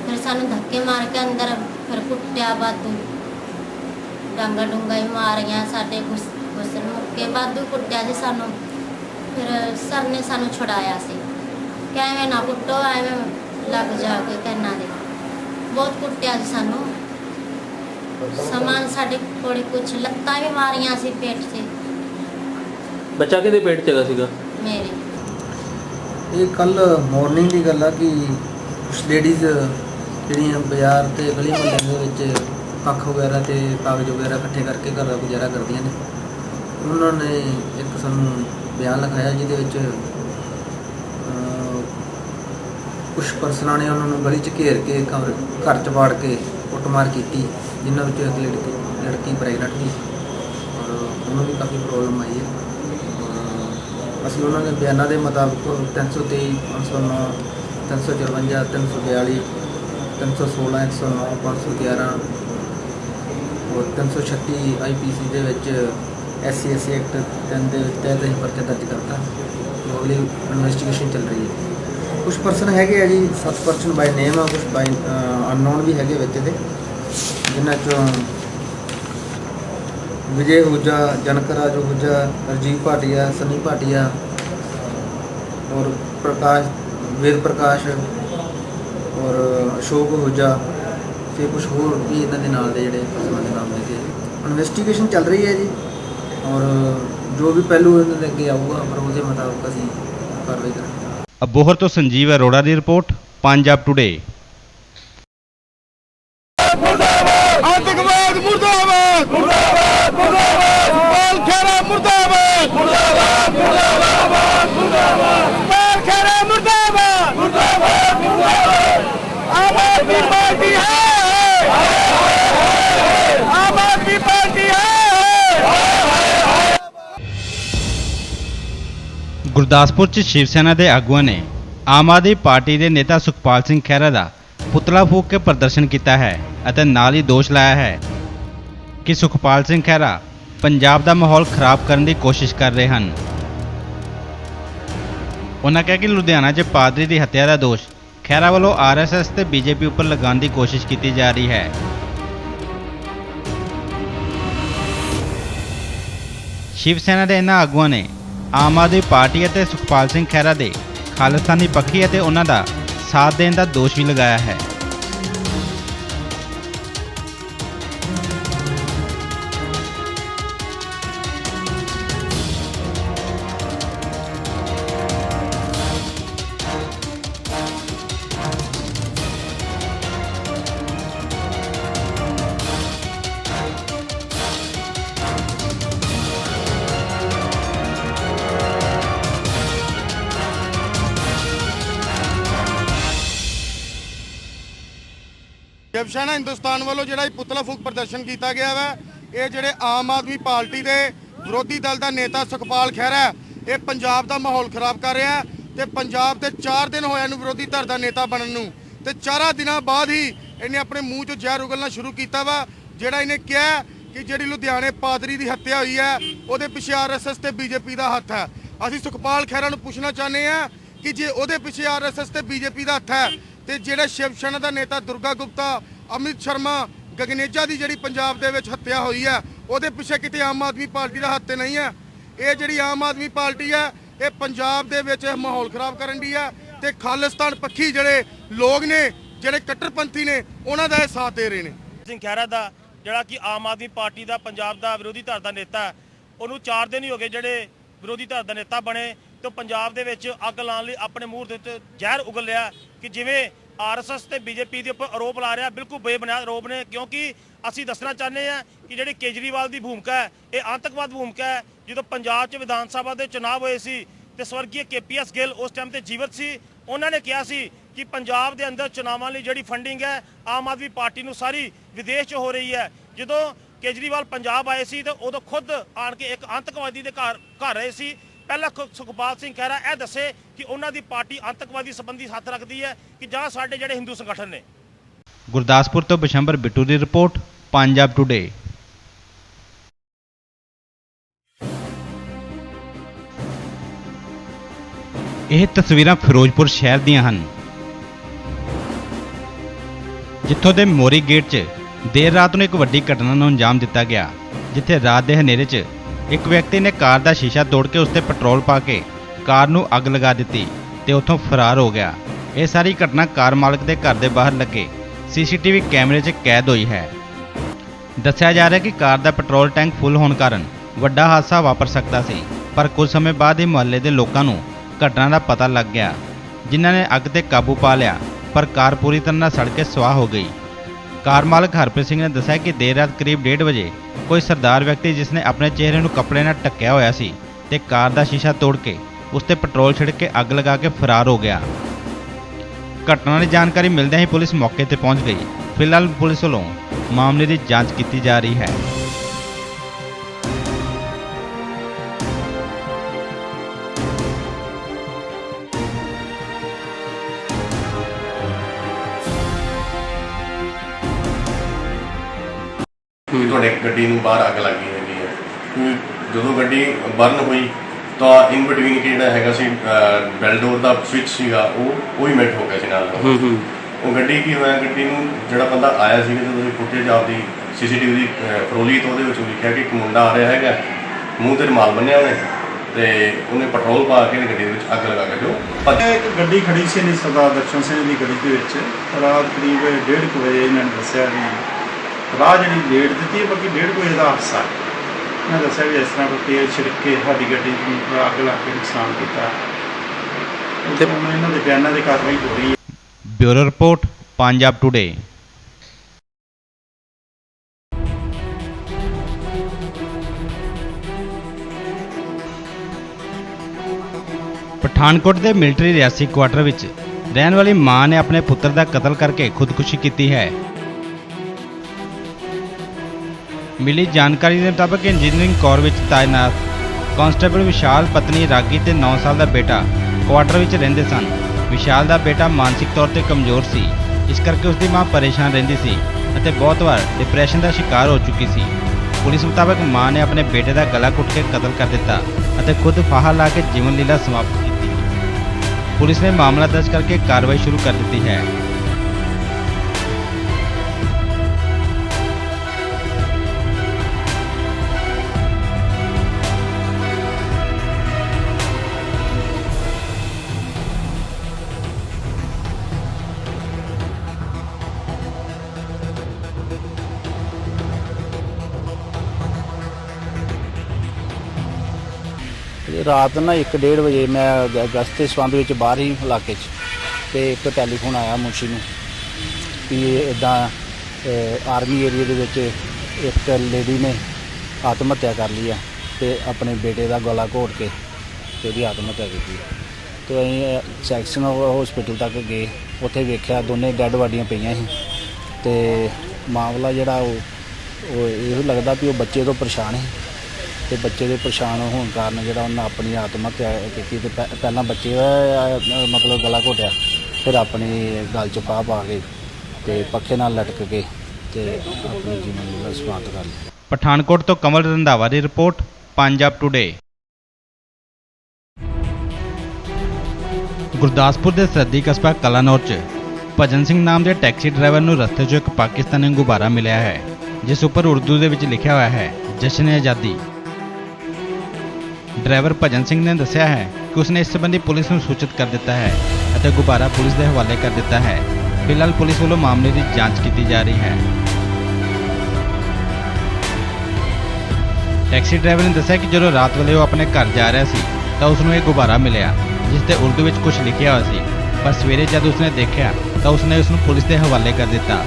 ਫਿਰ ਸਾਨੂੰ ਧੱਕੇ ਮਾਰ ਕੇ ਅੰਦਰ ਫਿਰ ਕੁੱਟਿਆ ਬਾਦੂ ਡਾਂਗਾ ਡੂੰਗਾ ਹੀ ਮਾਰੀਆਂ ਸਾਡੇ ਗੁੱਸ ਗੁੱਸਲ ਮੁੱਕੇ ਬਾਦੂ ਕੁੱਟਿਆ ਸੀ ਸਾਨੂੰ। ਫਿਰ ਸਰ ਨੇ ਸਾਨੂੰ ਛੁਡਾਇਆ ਸੀ। ਕਿ ਐਵੇਂ ਨਾ ਕੁੱਟੋ ਐਵੇਂ ਲੱਗ ਜਾ ਕੇ ਕੰਨਾਂ ਦੇ। ਬਹੁਤ ਕੁੱਟਿਆ ਸੀ ਸਾਨੂੰ। ਸਮਾਨ ਸਾਡੇ ਕੋਲ ਕੁਝ ਲੱਤਾਂ ਵੀ ਮਾਰੀਆਂ ਸੀ ਪੇਟ 'ਚ। ਬੱਚਾ ਕਿਹਦੇ ਪੇਟ 'ਚ ਹੈਗਾ ਸੀਗਾ? ਮੇਰੇ। ਇਹ ਕੱਲ ਮਾਰਨਿੰਗ ਦੀ ਗੱਲ ਆ ਕਿ ਕੁਛ ਲੇਡੀਜ਼ ਜਿਹੜੀਆਂ ਬਾਜ਼ਾਰ ਤੇ ਗਲੀ ਮੁਹੱਲੇ ਦੇ ਵਿੱਚ ਕੱਖ ਵਗੈਰਾ ਤੇ ਕਾਗਜ਼ ਵਗੈਰਾ ਇਕੱਠੇ ਕਰਕੇ ਘਰ ਦਾ ਗੁਜ਼ਾਰਾ ਕਰਦੀਆਂ ਨੇ। ਉਹਨਾਂ ਨੇ ਇੱਕ ਸਾਨੂੰ ਬਿਆਨ ਲਿਖਾਇਆ ਜਿਹਦੇ ਵਿੱਚ ਕੁਝ ਪਰਸਨਾਂ ਨੇ ਉਹਨਾਂ ਨੂੰ ਗਲੀ 'ਚ ਘੇਰ ਕੇ ਕਮਰੇ, ਘਰ 'ਚ ਵਾੜ ਕੇ ਕੁੱਟਮਾਰ ਕੀਤੀ, ਜਿਨ੍ਹਾਂ ਵਿੱਚੋਂ ਇੱਕ ਲੜਕੀ ਲੜਕੀ ਪ੍ਰੈਗਨੈਂਟ ਸੀ। ਔਰ ਉਹਨੂੰ ਵੀ ਕਾਫੀ ਪ੍ਰੋਬਲਮ ਆਈ ਹੈ। ਅਸੀਂ ਉਹਨਾਂ ਦੇ ਬਿਆਨਾਂ ਦੇ ਮੁਤਾਬਕ 323 509 354 342 316 109 511 ਔਰ 336 ਆਈਪੀਸੀ ਦੇ ਵਿੱਚ ਐਸਸੀ ਐਸਸੀ ਐਕਟ ਤਿੰਨ ਦੇ ਤਹਿਤ ਅਸੀਂ ਪਰਚਾ ਦਰਜ ਕਰਤਾ। ਉਹ ਅਗਲੀ ਇਨਵੈਸਟੀਗੇਸ਼ਨ ਚੱਲ ਰਹੀ ਹੈ। ਕੁਝ ਪਰਸਨ ਹੈਗੇ ਆ ਜੀ 7 ਪਰਸਨ ਬਾਈ ਨੇਮ ਆ ਕੁਝ ਬਾਈ ਅਨਨੋਨ ਵੀ ਹੈਗੇ ਵਿੱਚ ਇਹਦੇ, ਜਿਨ੍ਹਾਂ ਚੋਂ ਵਿਜੇ ਹੁਜਾ ਜਨਕਰਾਜ ਹੁਜਾ ਰਜੀਵ ਭਾਟੀਆ, ਸਨੀ ਭਾਟੀਆ ਔਰ ਪ੍ਰਕਾਸ਼, ਵੇਦ ਪ੍ਰਕਾਸ਼ ਔਰ ਅਸ਼ੋਕ ਹੁਜਾ ਤੇ ਕੁਝ ਹੋਰ ਵੀ ਇਹਨਾਂ ਦੇ ਨਾਲ ਦੇ ਜਿਹੜੇ ਪਰਸਨਾਂ ਦੇ ਨਾਮ ਹੈਗੇ ਇਨਵੈਸਟੀਗੇਸ਼ਨ ਚੱਲ ਰਹੀ ਹੈ ਜੀ ਔਰ ਜੋ ਵੀ ਪਹਿਲੂ ਇਹਨਾਂ ਦੇ ਅੱਗੇ ਆਊਗਾ, ਪਰ ਉਹਦੇ ਮੁਤਾਬਕ ਅਸੀਂ ਕਾਰਵਾਈ ਕਰਾਂਗੇ। ਅਬੋਹਰ ਤੋਂ ਸੰਜੀਵ ਅਰੋੜਾ ਦੀ ਰਿਪੋਰਟ, ਪੰਜਾਬ ਟੁਡੇ ਗੁਰਦਾਸਪੁਰ 'ਚ ਸ਼ਿਵ ਸੈਨਾ ਦੇ ਆਗੂਆਂ ਨੇ ਆਮ ਆਦਮੀ ਪਾਰਟੀ ਦੇ ਨੇਤਾ ਸੁਖਪਾਲ ਸਿੰਘ ਖਹਿਰਾ ਦਾ ਪੁਤਲਾ ਫੂਕ ਕੇ ਪ੍ਰਦਰਸ਼ਨ ਕੀਤਾ ਹੈ ਅਤੇ ਨਾਲ ਹੀ ਦੋਸ਼ ਲਾਇਆ ਹੈ ਕਿ ਸੁਖਪਾਲ ਸਿੰਘ ਖਹਿਰਾ ਪੰਜਾਬ ਦਾ ਮਾਹੌਲ ਖਰਾਬ ਕਰਨ ਦੀ ਕੋਸ਼ਿਸ਼ ਕਰ ਰਹੇ ਹਨ। ਉਹਨਾਂ ਕਿਹਾ ਕਿ ਲੁਧਿਆਣਾ 'ਚ ਪਾਦਰੀ ਦੀ ਹੱਤਿਆ ਦਾ ਦੋਸ਼ ਖਹਿਰਾ ਵੱਲੋਂ ਆਰਐਸਐਸ ਤੇ ਬੀਜੇਪੀ ਉੱਪਰ ਲਗਾਉਣ ਦੀ ਕੋਸ਼ਿਸ਼ ਕੀਤੀ ਜਾ ਰਹੀ ਹੈ। ਸ਼ਿਵ ਸੈਨਾ ਦੇ ਇਹਨਾਂ ਆਗੂਆਂ ਨੇ ਆਮ ਆਦਮੀ ਪਾਰਟੀ ਅਤੇ ਸੁਖਪਾਲ ਸਿੰਘ ਖਹਿਰਾ ਦੇ ਖਾਲਿਸਤਾਨੀ ਪੱਖੀ ਅਤੇ ਉਹਨਾਂ ਦਾ ਸਾਥ ਦੇਣ ਦਾ ਦੋਸ਼ ਵੀ ਲਗਾਇਆ ਹੈ। ਹਿੰਦੁਸਤਾਨ ਵੱਲੋਂ ਜਿਹੜਾ ਇਹ ਪੁਤਲਾ ਫੂਕ ਪ੍ਰਦਰਸ਼ਨ ਕੀਤਾ ਗਿਆ ਵਾ, ਇਹ ਜਿਹੜੇ ਆਮ ਆਦਮੀ ਪਾਰਟੀ ਦੇ ਵਿਰੋਧੀ ਦਲ ਦਾ ਨੇਤਾ ਸੁਖਪਾਲ ਖਹਿਰਾ ਇਹ ਪੰਜਾਬ ਦਾ ਮਾਹੌਲ ਖਰਾਬ ਕਰ ਰਿਹਾ ਹੈ ਤੇ ਪੰਜਾਬ ਦੇ 4 ਦਿਨ ਹੋਇਆ ਨੂੰ ਵਿਰੋਧੀ ਧਿਰ ਦਾ ਨੇਤਾ ਬਣਨ ਨੂੰ। ਤੇ 4 ਦਿਨਾਂ ਬਾਅਦ ਹੀ ਇਹਨੇ ਆਪਣੇ ਮੂੰਹ 'ਚੋਂ ਜ਼ਹਿਰ ਉਗਲਣਾ ਸ਼ੁਰੂ ਕੀਤਾ ਵਾ, ਜਿਹੜਾ ਇਹਨੇ ਕਿਹਾ ਕਿ ਜਿਹੜੀ ਲੁਧਿਆਣੇ ਪਾਦਰੀ ਦੀ ਹੱਤਿਆ ਹੋਈ ਹੈ, ਉਹਦੇ ਪਿੱਛੇ ਆਰਐਸਐਸ ਤੇ ਬੀਜੇਪੀ ਦਾ ਹੱਥ ਹੈ। ਅਸੀਂ ਸੁਖਪਾਲ ਖਹਿਰਾ ਨੂੰ ਪੁੱਛਣਾ ਚਾਹੁੰਦੇ ਆ ਕਿ ਜੇ ਉਹਦੇ ਪਿੱਛੇ ਆਰਐਸਐਸ ਤੇ ਬੀਜੇਪੀ ਦਾ ਹੱਥ ਹੈ, ਤੇ ਜਿਹੜਾ ਸ਼ਿਵ ਸੈਨਾ ਦਾ ਨੇਤਾ ਦੁਰਗਾ ਗੁਪਤਾ ਅਮਿਤ ਸ਼ਰਮਾ ਗਗਨੇਜਾ ਦੀ ਜਿਹੜੀ ਪੰਜਾਬ ਦੇ ਵਿੱਚ ਹੱਤਿਆ ਹੋਈ ਹੈ, ਉਹਦੇ ਪਿੱਛੇ ਕਿਤੇ ਆਮ ਆਦਮੀ ਪਾਰਟੀ ਦਾ ਹੱਥ ਨਹੀਂ ਹੈ। ਇਹ ਜਿਹੜੀ ਆਮ ਆਦਮੀ ਪਾਰਟੀ ਹੈ, ਇਹ ਪੰਜਾਬ ਦੇ ਵਿੱਚ ਮਾਹੌਲ ਖਰਾਬ ਕਰਨ ਦੀ ਹੈ ਤੇ ਖਾਲਿਸਤਾਨ ਪੱਖੀ ਜਿਹੜੇ ਲੋਕ ਨੇ, ਜਿਹੜੇ ਕੱਟੜਪੰਥੀ ਨੇ, ਉਹਨਾਂ ਦਾ ਇਹ ਸਾਥ ਦੇ ਰਹੇ ਨੇ। ਸਿੰਘ ਖਹਿਰਾ ਦਾ ਜਿਹੜਾ ਕਿ ਆਮ ਆਦਮੀ ਪਾਰਟੀ ਦਾ ਪੰਜਾਬ ਦਾ ਵਿਰੋਧੀ ਧਿਰ ਦਾ ਨੇਤਾ ਉਹਨੂੰ 4 ਦਿਨ ਹੀ ਹੋ ਗਏ ਜਿਹੜੇ ਵਿਰੋਧੀ ਧਿਰ ਦਾ ਨੇਤਾ ਬਣੇ ਤੇ ਉਹ ਪੰਜਾਬ ਦੇ ਵਿੱਚ ਅੱਗ ਲਾਉਣ ਲਈ ਆਪਣੇ ਮੂੰਹ ਦੇ ਉੱਤੇ ਜ਼ਹਿਰ ਉਗਲ ਲਿਆ ਕਿ ਜਿਵੇਂ ਆਰਐਸਐਸ ਤੇ ਬੀਜੇਪੀ ਦੇ ਉੱਪਰ ਆਰੋਪ ਲਾ ਰਿਹਾ, ਬਿਲਕੁਲ ਬੇਬੁਨਿਆਦ ਆਰੋਪ ਨੇ, ਕਿਉਂਕਿ ਅਸੀਂ ਦੱਸਣਾ ਚਾਹੁੰਦੇ ਹਾਂ ਕਿ ਜਿਹੜੀ ਕੇਜਰੀਵਾਲ ਦੀ ਭੂਮਿਕਾ ਹੈ, ਇਹ ਆਤੰਕਵਾਦ ਭੂਮਿਕਾ ਹੈ। ਜਦੋਂ ਪੰਜਾਬ 'ਚ ਵਿਧਾਨ ਸਭਾ ਦੇ ਚੋਣ ਹੋਏ ਸੀ ਤੇ ਸਵਰਗੀ ਕੇਪੀਐਸ ਗਿੱਲ ਉਸ ਟਾਈਮ ਤੇ ਜੀਵਤ ਸੀ, ਉਹਨਾਂ ਨੇ ਕਿਹਾ ਸੀ ਕਿ ਪੰਜਾਬ ਦੇ ਅੰਦਰ ਚੁਣਾਵਾਂ ਲਈ ਜਿਹੜੀ ਫੰਡਿੰਗ ਹੈ, ਆਮ ਆਦਮੀ ਪਾਰਟੀ ਨੂੰ ਸਾਰੀ ਵਿਦੇਸ਼ 'ਚ ਹੋ ਰਹੀ ਹੈ। ਜਦੋਂ ਕੇਜਰੀਵਾਲ ਪੰਜਾਬ ਆਏ ਸੀ ਤੇ ਉਦੋਂ ਖੁਦ ਆਣ ਕੇ ਇੱਕ ਆਤੰਕਵਾਦੀ ਦੇ ਘਰ ਘਰ ਰਹੇ ਸੀ। ਪਹਿਲਾਂ ਸੁਖਪਾਲ ਸਿੰਘ ਖਹਿਰਾ ਇਹ ਦੱਸੇ ਕਿ ਉਹਨਾਂ ਦੀ ਪਾਰਟੀ ਆਤੰਕਵਾਦੀ ਸੰਬੰਧੀ ਹੱਥ ਰੱਖਦੀ ਹੈ ਕਿ ਜਾਂ ਸਾਡੇ ਜਿਹੜੇ ਹਿੰਦੂ ਸੰਗਠਨ ਨੇ। ਗੁਰਦਾਸਪੁਰ ਤੋਂ ਬਿਸ਼ੰਬਰ ਬਿੱਟੂ ਦੀ ਰਿਪੋਰਟ, ਪੰਜਾਬ ਟੁਡੇ ਇਹ ਤਸਵੀਰਾਂ ਫਿਰੋਜ਼ਪੁਰ ਸ਼ਹਿਰ ਦੀਆਂ ਹਨ, ਜਿੱਥੋਂ ਦੇ ਮੋਰੀ ਗੇਟ 'ਚ ਦੇਰ ਰਾਤ ਨੂੰ ਇੱਕ ਵੱਡੀ ਘਟਨਾ ਨੂੰ ਅੰਜਾਮ ਦਿੱਤਾ ਗਿਆ, ਜਿੱਥੇ ਰਾਤ ਦੇ ਹਨੇਰੇ 'ਚ ਇੱਕ ਵਿਅਕਤੀ ਨੇ ਕਾਰ ਦਾ ਸ਼ੀਸ਼ਾ ਤੋੜ ਕੇ ਉਸ ਤੇ ਪੈਟਰੋਲ ਪਾ ਕੇ ਕਾਰ ਨੂੰ ਅੱਗ ਲਗਾ ਦਿੱਤੀ ਤੇ ਉੱਥੋਂ ਫਰਾਰ ਹੋ ਗਿਆ। ਇਹ ਸਾਰੀ ਘਟਨਾ ਕਾਰ ਮਾਲਕ ਦੇ ਘਰ ਦੇ ਬਾਹਰ ਲੱਗੇ। ਸੀਸੀਟੀਵੀ ਕੈਮਰੇ 'ਚ ਕੈਦ ਹੋਈ ਹੈ। ਦੱਸਿਆ ਜਾ ਰਿਹਾ ਕਿ ਕਾਰ ਦਾ ਪੈਟਰੋਲ ਟੈਂਕ ਫੁੱਲ ਹੋਣ ਕਾਰਨ ਵੱਡਾ ਹਾਦਸਾ ਵਾਪਰ ਸਕਦਾ ਸੀ, ਪਰ ਕੁਝ ਸਮੇਂ ਬਾਅਦ ਹੀ ਮੁਹੱਲੇ ਦੇ ਲੋਕਾਂ ਨੂੰ ਘਟਨਾ ਦਾ ਪਤਾ ਲੱਗ ਗਿਆ, ਜਿਨ੍ਹਾਂ ਨੇ ਅੱਗ ਤੇ ਕਾਬੂ ਪਾ ਲਿਆ, ਪਰ ਕਾਰ ਪੂਰੀ ਤਰ੍ਹਾਂ ਨਾਲ ਸੜ ਕੇ ਸੁਆਹ ਹੋ ਗਈ। ਕਾਰ ਮਾਲਕ ਹਰਪ੍ਰੀਤ ਸਿੰਘ ਨੇ ਦੱਸਿਆ ਕਿ ਦੇਰ ਰਾਤ ਕਰੀਬ 1:30 ਵਜੇ ਕੋਈ ਸਰਦਾਰ ਵਿਅਕਤੀ ਜਿਸ ਨੇ ਆਪਣੇ ਚਿਹਰੇ ਨੂੰ ਕੱਪੜੇ ਨਾਲ ਢੱਕਿਆ ਹੋਇਆ ਸੀ ਤੇ ਕਾਰ ਦਾ ਸ਼ੀਸ਼ਾ ਤੋੜ ਕੇ ਉਸ ਤੇ ਪੈਟਰੋਲ ਛਿੜਕ ਕੇ ਅੱਗ ਲਗਾ ਕੇ ਫਰਾਰ ਹੋ ਗਿਆ। ਘਟਨਾ ਦੀ ਜਾਣਕਾਰੀ ਮਿਲਦਿਆਂ ਹੀ ਪੁਲਿਸ ਮੌਕੇ ਤੇ ਪਹੁੰਚ ਗਈ। ਫਿਲਹਾਲ ਪੁਲਿਸ ਵੱਲੋਂ ਮਾਮਲੇ ਦੀ ਜਾਂਚ ਕੀਤੀ ਜਾ ਰਹੀ ਹੈ। ਕਿ ਤੁਹਾਡੇ ਗੱਡੀ ਨੂੰ ਬਾਹਰ ਅੱਗ ਲੱਗੀ ਹੈਗੀ ਹੈ। ਕਿ ਜਦੋਂ ਗੱਡੀ ਬਰਨ ਹੋਈ ਤਾਂ ਇਨ ਬਿਟਵੀਨ ਕਿ ਜਿਹੜਾ ਹੈਗਾ ਸੀ ਬੈਲ ਡੋਰ ਦਾ ਸਵਿਚ ਸੀਗਾ ਉਹ ਉਹ ਹੀ ਮੈਲਟ ਹੋ ਗਿਆ ਸੀ ਨਾਲ ਹੂੰ ਹੂੰ। ਉਹ ਗੱਡੀ ਕੀ ਹੋਇਆ ਗੱਡੀ ਨੂੰ ਜਿਹੜਾ ਬੰਦਾ ਆਇਆ ਸੀ ਜਦੋਂ ਤੁਸੀਂ ਫੁਟੇਜ ਆਪਦੀ ਸੀਸੀਟੀਵੀ ਦੀ ਫਰੋਲੀ ਤੋਂ ਉਹਦੇ ਵਿੱਚ ਲਿਖਿਆ ਕਿ ਇੱਕ ਮੁੰਡਾ ਆ ਰਿਹਾ ਹੈਗਾ ਮੂੰਹ ਤੇ ਰੁਮਾਲ ਬੰਨਿਆ ਉਹਨੇ ਤੇ ਉਹਨੇ ਪੈਟਰੋਲ ਪਾ ਕੇ ਗੱਡੀ ਦੇ ਵਿੱਚ ਅੱਗ ਲਗਾ ਕੇ ਜੋ ਇੱਕ ਗੱਡੀ ਖੜੀ ਸੀ ਨਹੀਂ ਸਰਦਾਰ ਦਰਸ਼ਨ ਸਿੰਘ ਦੀ ਗੱਡੀ ਦੇ ਵਿੱਚ। ਰਾਤ ਕਰੀਬ 1:30 ਵਜੇ ਇਹਨਾਂ ਨੇ ਦੱਸਿਆ ਵੀ ਰਾਹ ਜਿਹੜੀ ਡੇਟ ਦਿੱਤੀ ਹੈ ਬਾਕੀ 1:30 ਵਜੇ ਦਾ ਹਾਦਸਾ ਹੈ। ਇਹਨਾਂ ਦੱਸਿਆ ਵੀ ਇਸ ਤਰ੍ਹਾਂ ਕੋਈ ਤੇਲ ਛਿੜਕ ਕੇ ਸਾਡੀ ਗੱਡੀ ਨੂੰ ਅੱਗ ਲਾ ਕੇ ਨੁਕਸਾਨ ਕੀਤਾ। ਤੇ ਇਹਨਾਂ ਦੇ ਬਿਆਨਾਂ ਦੀ ਕਾਰਵਾਈ ਹੋ ਰਹੀ ਹੈ। Bureau report Punjab Today Pathankot ਦੇ ਮਿਲਟਰੀ ਰਿਆਸੀ ਕੁਆਟਰ ਵਿੱਚ ਰਹਿਣ ਵਾਲੀ ਮਾਂ ਨੇ ਆਪਣੇ ਪੁੱਤਰ ਦਾ ਕਤਲ ਕਰਕੇ ਖੁਦਕੁਸ਼ੀ ਕੀਤੀ ਹੈ। ਮਿਲੀ ਜਾਣਕਾਰੀ ਦੇ ਮੁਤਾਬਕ ਇੰਜੀਨੀਅਰਿੰਗ ਕੋਰ ਵਿੱਚ ਤਾਇਨਾਤ। ਕਾਂਸਟੇਬਲ ਵਿਸ਼ਾਲ ਪਤਨੀ ਰਾਗੀ ਤੇ 9 ਸਾਲ ਦਾ ਬੇਟਾ ਕੁਆਟਰ ਵਿੱਚ ਰਹਿੰਦੇ ਸਨ। ਵਿਸ਼ਾਲ ਦਾ ਬੇਟਾ ਮਾਨਸਿਕ ਤੌਰ ਤੇ ਕਮਜ਼ੋਰ ਸੀ। ਇਸ ਕਰਕੇ ਉਸ ਦੀ ਮਾਂ ਪਰੇਸ਼ਾਨ ਰਹਿੰਦੀ ਸੀ ਅਤੇ ਬਹੁਤ ਵਾਰ ਡਿਪਰੈਸ਼ਨ ਦਾ ਸ਼ਿਕਾਰ ਹੋ ਚੁੱਕੀ ਸੀ। ਪੁਲਿਸ ਮੁਤਾਬਕ ਮਾਂ ਨੇ ਆਪਣੇ ਬੇਟੇ ਦਾ ਗਲਾ ਘੁੱਟ ਕੇ ਕਤਲ ਕਰ ਦਿੱਤਾ ਅਤੇ ਖੁਦ ਫਾਹਾ ਲਾ ਕੇ ਜੀਵਨ ਲੀਲਾ ਸਮਾਪਤ ਕੀਤੀ। ਪੁਲਿਸ ਨੇ ਮਾਮਲਾ ਦਰਜ ਕਰਕੇ ਕਾਰਵਾਈ ਸ਼ੁਰੂ ਕਰ ਦਿੱਤੀ ਹੈ। ਰਾਤ ਨਾ 1:30 ਵਜੇ ਮੈਂ ਗ- ਗਸ਼ਤ ਦੇ ਸੰਬੰਧ ਵਿੱਚ ਬਾਹਰ ਹੀ ਇਲਾਕੇ 'ਚ ਤੇ ਇੱਕ ਟੈਲੀਫੋਨ ਆਇਆ ਮੁਨਸ਼ੀ ਨੂੰ ਕਿ ਇਦਾਂ ਆਰਮੀ ਏਰੀਆ ਦੇ ਵਿੱਚ ਇੱਕ ਲੇਡੀ ਨੇ ਆਤਮ ਹੱਤਿਆ ਕਰ ਲਈ ਆ ਤੇ ਆਪਣੇ ਬੇਟੇ ਦਾ ਗਲਾ ਘੋਟ ਕੇ ਤੇ ਉਹਦੀ ਆਤਮ ਹੱਤਿਆ ਕੀਤੀ ਤੇ ਅਸੀਂ ਸੈਕਸ਼ਨ ਹਸਪੀਟਲ ਤੱਕ ਗਏ, ਉੱਥੇ ਵੇਖਿਆ ਦੋਨੇ ਡੈੱਡ ਬਾਡੀਆਂ ਪਈਆਂ ਸੀ ਤੇ ਮਾਮਲਾ ਜਿਹੜਾ ਉਹ ਉਹ ਇਹ ਲੱਗਦਾ ਵੀ ਉਹ ਬੱਚੇ ਤੋਂ ਪਰੇਸ਼ਾਨ ਸੀ। ਤੇ ਬੱਚੇ ਦੇ ਪਰੇਸ਼ਾਨ ਹੋਣ ਕਾਰਨ ਜਿਹੜਾ ਉਹਨਾਂ ਆਪਣੀ ਆਤਮ ਹੱਤਿਆ ਕੀਤੀ ਤੇ ਪਹਿ- ਪਹਿਲਾਂ ਬੱਚੇ ਦਾ ਅਹ, ਮਤਲਬ ਗਲਾ ਘੋਟਿਆ ਫਿਰ ਆਪਣੀ ਗਲ 'ਚ ਪਾ ਪਾ ਕੇ ਤੇ ਪੱਖੇ ਨਾਲ ਲਟਕ ਕੇ ਤੇ ਆਪਣੀ ਜੀਵਨ ਨੂੰ ਸਮਾਪਤ ਕਰ ਲਈ ਪਠਾਨਕੋਟ ਤੋਂ ਕਮਲ ਰੰਧਾਵਾ ਦੀ ਰਿਪੋਰਟ ਪੰਜਾਬ ਟੁਡੇ ਗੁਰਦਾਸਪੁਰ ਦੇ ਸਰਦੀ ਕਸਬਾ ਕਲਾਨੌਰ 'ਚ ਭਜਨ ਸਿੰਘ ਨਾਮ ਦੇ ਟੈਕਸੀ ਡਰਾਈਵਰ ਨੂੰ ਰਸਤੇ 'ਚੋਂ ਇੱਕ ਪਾਕਿਸਤਾਨੀ ਗੁਬਾਰਾ ਮਿਲਿਆ ਹੈ ਜਿਸ ਉੱਪਰ ਉਰਦੂ ਦੇ ਵਿੱਚ ਲਿਖਿਆ ਹੋਇਆ ਹੈ ਜਸ਼ਨ ਆਜ਼ਾਦੀ। ਡਰਾਈਵਰ ਭਜਨ ਸਿੰਘ ਨੇ ਦੱਸਿਆ ਹੈ ਕਿ ਉਸਨੇ ਇਸ ਸੰਬੰਧੀ ਪੁਲਿਸ ਨੂੰ ਸੂਚਿਤ ਕਰ ਦਿੱਤਾ ਹੈ ਅਤੇ ਗੁਬਾਰਾ ਪੁਲਿਸ ਦੇ ਹਵਾਲੇ ਕਰ ਦਿੱਤਾ ਹੈ। ਫਿਲਹਾਲ ਪੁਲਿਸ ਵੱਲੋਂ ਮਾਮਲੇ ਦੀ ਜਾਂਚ ਕੀਤੀ ਜਾ ਰਹੀ ਹੈ। ਟੈਕਸੀ ਡਰਾਈਵਰ ਨੇ ਦੱਸਿਆ ਕਿ ਜਦੋਂ ਰਾਤ ਵੇਲੇ ਉਹ ਆਪਣੇ ਘਰ ਜਾ ਰਿਹਾ ਸੀ, ਤਾਂ ਉਸ ਨੂੰ ਇਹ ਗੁਬਾਰਾ ਮਿਲਿਆ, ਜਿਸ ਤੇ ਉਰਦੂ ਵਿੱਚ ਕੁਝ ਲਿਖਿਆ ਹੋਇਆ ਸੀ। ਪਰ ਸਵੇਰੇ ਜਦ ਉਸਨੇ ਦੇਖਿਆ, ਤਾਂ ਉਸਨੇ ਉਸ ਨੂੰ ਪੁਲਿਸ ਦੇ ਹਵਾਲੇ ਕਰ ਦਿੱਤਾ।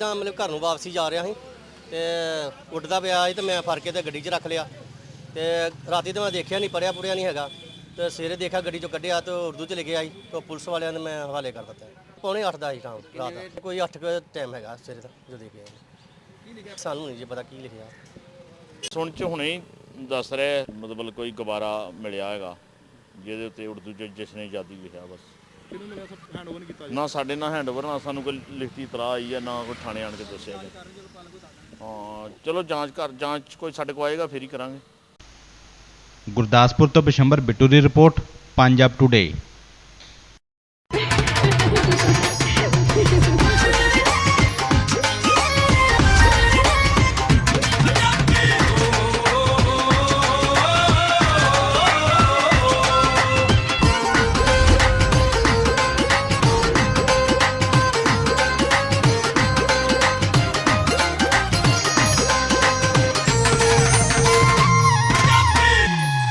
ਇਦਾਂ ਮਤਲਬ ਘਰ ਨੂੰ ਵਾਪਸੀ ਜਾ ਰਿਹਾ ਸੀ ਤੇ ਉੱਡਦਾ ਪਿਆ ਸੀ ਤੇ ਮੈਂ ਫੜ ਕੇ ਤੇ ਗੱਡੀ 'ਚ ਰੱਖ ਲਿਆ ਤੇ ਰਾਤੀ ਤੇ ਮੈਂ ਦੇਖਿਆ ਨਹੀਂ ਪੜਿਆ ਪੁੜਿਆ ਨਹੀਂ ਹੈਗਾ। ਤੇ ਸਵੇਰੇ ਦੇਖਿਆ ਗੱਡੀ 'ਚੋਂ ਕੱਢਿਆ ਤੇ ਉਰਦੂ 'ਚ ਲਿਖਿਆ ਸੀ ਤੇ ਪੁਲਿਸ ਵਾਲਿਆਂ ਨੇ ਮੈਂ ਹਵਾਲੇ ਕਰ ਦਿੱਤਾ। ਪੌਣੇ 8 ਦਾ ਸੀ ਸ਼ਾਮ ਰਾਤ ਦਾ। ਕੋਈ 8 ਕੁ ਟਾਈਮ ਹੈਗਾ ਸਵੇਰੇ ਦਾ ਜੋ ਦੇਖਿਆ ਸਾਨੂੰ ਨਹੀਂ ਜੀ ਪਤਾ ਕੀ ਲਿਖਿਆ। ਸੁਣ ਚ ਹੁਣੇ ਦੱਸ ਰਿਹਾ ਮਤਲਬ ਕੋਈ ਗੁਬਾਰਾ ਮਿਲਿਆ ਹੈਗਾ ਜਿਹਦੇ ਉੱਤੇ ਉਰਦੂ ਚ ਜਿਸਨੇ ਆਜ਼ਾਦੀ ਲਿਖਿਆ ਬਸ। ਕਿਹਨੂੰ ਮਿਲਿਆ ਸਭ ਹੈਂਡਓਵਰ ਕੀਤਾ ਨਾ ਸਾਡੇ ਨਾਲ ਹੈਂਡਓਵਰ ਨਾ ਸਾਨੂੰ ਕੋਈ ਲਿਖਤੀ ਇਤਲਾਹ ਆਈ ਹੈ ਨਾ ਕੋਈ ਥਾਣੇ ਆਣ ਕੇ ਦੱਸਿਆ ਗਿਆ ਹਾਂ ਚਲੋ ਜਾਂਚ ਕਰ ਜਾਂਚ ਕੋਈ ਸਾਡੇ ਕੋਲ ਆਏਗਾ ਫਿਰ ਹੀ ਕਰਾਂਗੇ। ਗੁਰਦਾਸਪੁਰ ਤੋਂ ਬਿਸ਼ੰਬਰ ਬਿੱਟੂ ਦੀ ਰਿਪੋਰਟ ਪੰਜਾਬ ਟੁਡੇ